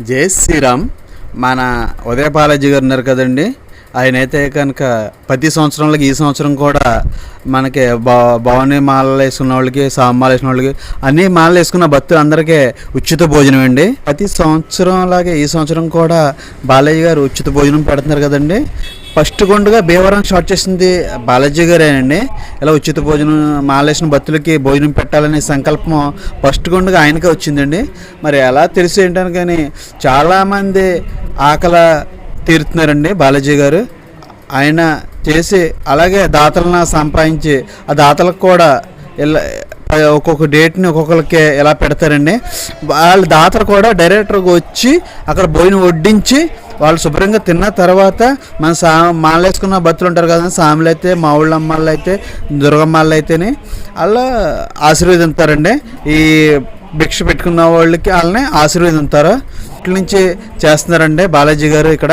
జై శ్రీరామ్. మన ఉదయ బాలాజీ గారు ఉన్నారు కదండి. ఆయన అయితే కనుక ప్రతి సంవత్సరంలోకి ఈ సంవత్సరం కూడా మనకి బా భవానీ మాలలు వేసుకున్న వాళ్ళకి సాంబాలు వేసుకున్న వాళ్ళకి అన్ని మాలలు వేసుకున్న భక్తులు అందరికీ ఉచిత భోజనం అండి. ప్రతి సంవత్సరం లాగే ఈ సంవత్సరం కూడా బాలయ్య గారు ఉచిత భోజనం పెడుతున్నారు కదండి. ఫస్ట్ గుండుగా భీవరం షార్ట్ చేసింది బాలాజీ గారేనండి. ఇలా ఉచిత భోజనం మాలేసిన భక్తులకి భోజనం పెట్టాలనే సంకల్పం ఫస్ట్ గుండుగా ఆయనకే వచ్చిందండి. మరి ఎలా తెలిసి ఏంటని కానీ చాలామంది ఆకలి తీరుతున్నారండి బాలాజీ గారు. ఆయన చేసి అలాగే దాతలను సంపాదించి ఆ దాతలకు కూడా ఇలా ఒక్కొక్క డేట్ని ఒక్కొక్కరికి ఎలా పెడతారండి. వాళ్ళ దాతలు కూడా డైరెక్టర్గా వచ్చి అక్కడ భోజనం వడ్డించి వాళ్ళు శుభ్రంగా తిన్న తర్వాత మన సా మాలేసుకున్న భక్తులు ఉంటారు కదా సాములు అయితే మా ఊళ్ళ అమ్మాళ్ళు అయితే దుర్గమ్మాళ్ళు అయితేనే అలా ఆశీర్వదింతారండి ఈ భిక్ష పెట్టుకున్న వాళ్ళకి వాళ్ళని ఆశీర్వదింతారు ఇట్ల నుంచి చేస్తున్నారండి బాలాజీ గారు ఇక్కడ.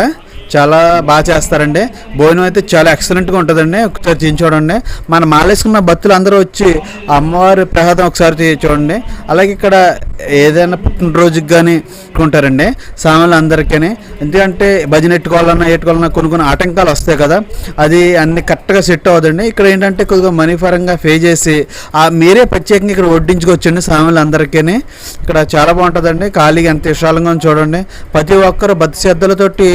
చాలా బాగా చేస్తారండి. భోజనం అయితే చాలా ఎక్సలెంట్గా ఉంటుందండి. ఒకసారి తిని చూడండి. మన మాలేసుకున్న భక్తులు అందరూ వచ్చి అమ్మవారి ప్రసాదం ఒకసారి చూడండి. అలాగే ఇక్కడ ఏదైనా పుట్టినరోజుకి కానీ ఉంటారండి సామాన్లు అందరికీ ఎందుకంటే భజన ఎట్టుకోవాలన్నా ఎట్టుకోవాలన్నా కొన్ని కొన్ని ఆటంకాలు వస్తాయి కదా. అది అన్ని కరెక్ట్గా సెట్ అవ్వదండి. ఇక్కడ ఏంటంటే కొద్దిగా మనీ పరంగా పే చేసి ఆ మీరే ప్రత్యేకంగా ఇక్కడ వడ్డించుకొచ్చండి సామాన్లు అందరికీ ఇక్కడ చాలా బాగుంటుందండి. ఖాళీగా ఎంత విశాలంగా చూడండి. ప్రతి ఒక్కరు భక్తి శ్రద్ధలతోటి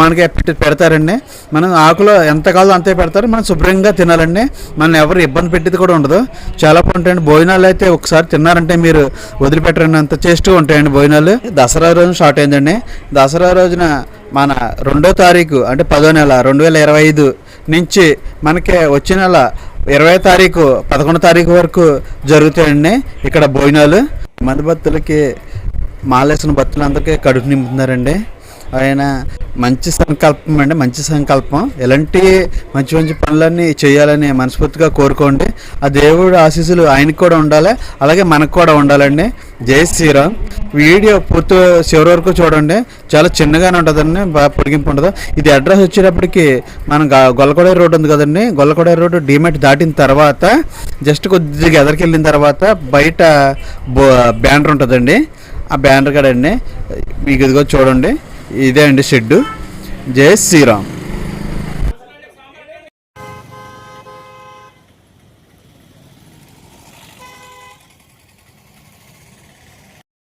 మనకి పెడతారండి మనం ఆకులో ఎంత కావాలో అంతే పెడతారు మనం శుభ్రంగా తినాలండి మనం ఎవరు ఇబ్బంది పెట్టేది కూడా ఉండదు. చాలా బాగుంటాయండి. భోజనాలు అయితే ఒకసారి తిన్నారంటే మీరు వదిలిపెట్టరండి అంత చేస్తూ ఉంటాయండి భోజనాలు. దసరా రోజున స్టార్ట్ అయిందండి. దసరా రోజున మన రెండో తారీఖు అంటే పదో నెల రెండు వేల ఇరవై ఐదు నుంచి మనకి వచ్చే నెల ఇరవై తారీఖు పదకొండో తారీఖు వరకు జరుగుతాయండి ఇక్కడ భోజనాలు. మంది భక్తులకి మాలేసిన భక్తులందరికీ కడుపు నింపుతున్నారండి. ఆయన మంచి సంకల్పం అండి మంచి సంకల్పం. ఎలాంటి మంచి మంచి పనులన్నీ చేయాలని మనస్ఫూర్తిగా కోరుకోండి. ఆ దేవుడు ఆశీస్సులు ఆయనకు కూడా ఉండాలి అలాగే మనకు కూడా ఉండాలండి. జై శ్రీరామ్. వీడియో పూర్తి చివరి వరకు చూడండి. చాలా చిన్నగానే ఉంటుందండి బాగా పొడిగింపు ఉండదు. ఇది అడ్రస్ వచ్చేటప్పటికి మనం గా- గొల్లకొడేరు రోడ్ ఉంది కదండి. గొల్లకొడేరు రోడ్ డిమెట్ దాటిన తర్వాత జస్ట్ కొద్దిగా ఎదరికి వెళ్ళిన తర్వాత బయట బ్యానర్ ఉంటుందండి. ఆ బ్యానర్ కాడండి మీకు ఇదిగో చూడండి. ఇదే అండి షెడ్డు. జై శ్రీరామ్.